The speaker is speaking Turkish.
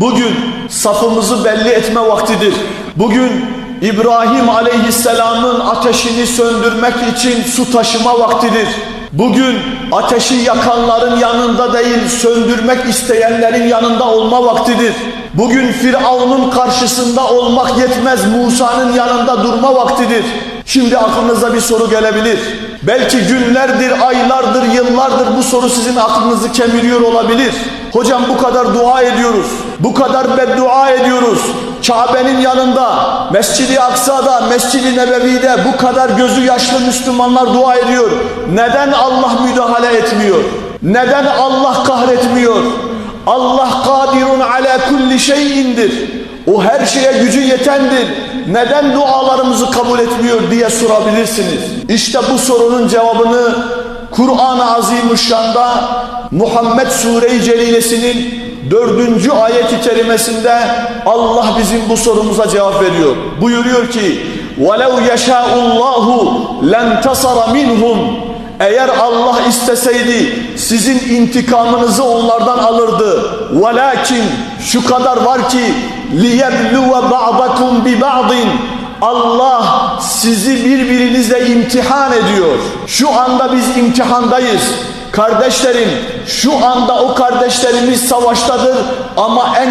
Bugün safımızı belli etme vaktidir. Bugün İbrahim aleyhisselamın ateşini söndürmek için su taşıma vaktidir. Bugün ateşi yakanların yanında değil, söndürmek isteyenlerin yanında olma vaktidir. Bugün Firavun'un karşısında olmak yetmez, Musa'nın yanında durma vaktidir. Şimdi aklınıza bir soru gelebilir. Belki günlerdir, aylardır, yıllardır bu soru sizin aklınızı kemiriyor olabilir. Hocam bu kadar dua ediyoruz. Bu kadar beddua ediyoruz. Kabe'nin yanında, Mescid-i Aksa'da, Mescid-i Nebevi'de bu kadar gözü yaşlı Müslümanlar dua ediyor. Neden Allah müdahale etmiyor? Neden Allah kahretmiyor? Allah kadirun ala kulli şeyindir. O her şeye gücü yetendir. Neden dualarımızı kabul etmiyor diye sorabilirsiniz. İşte bu sorunun cevabını Kur'an-ı Azimüşşan'da Muhammed Sure-i Celilesi'nin dördüncü ayet-i kerimesinde Allah bizim bu sorumuza cevap veriyor. Buyuruyor ki وَلَوْ يَشَاءُ اللّٰهُ لَنْتَصَرَ مِنْهُمْ eğer Allah isteseydi sizin intikamınızı onlardan alırdı. Velakin şu kadar var ki ba'dakum bi ba'din Allah sizi birbirinizle imtihan ediyor. Şu anda biz imtihandayız. Kardeşlerim şu anda o kardeşlerimiz savaştadır ama en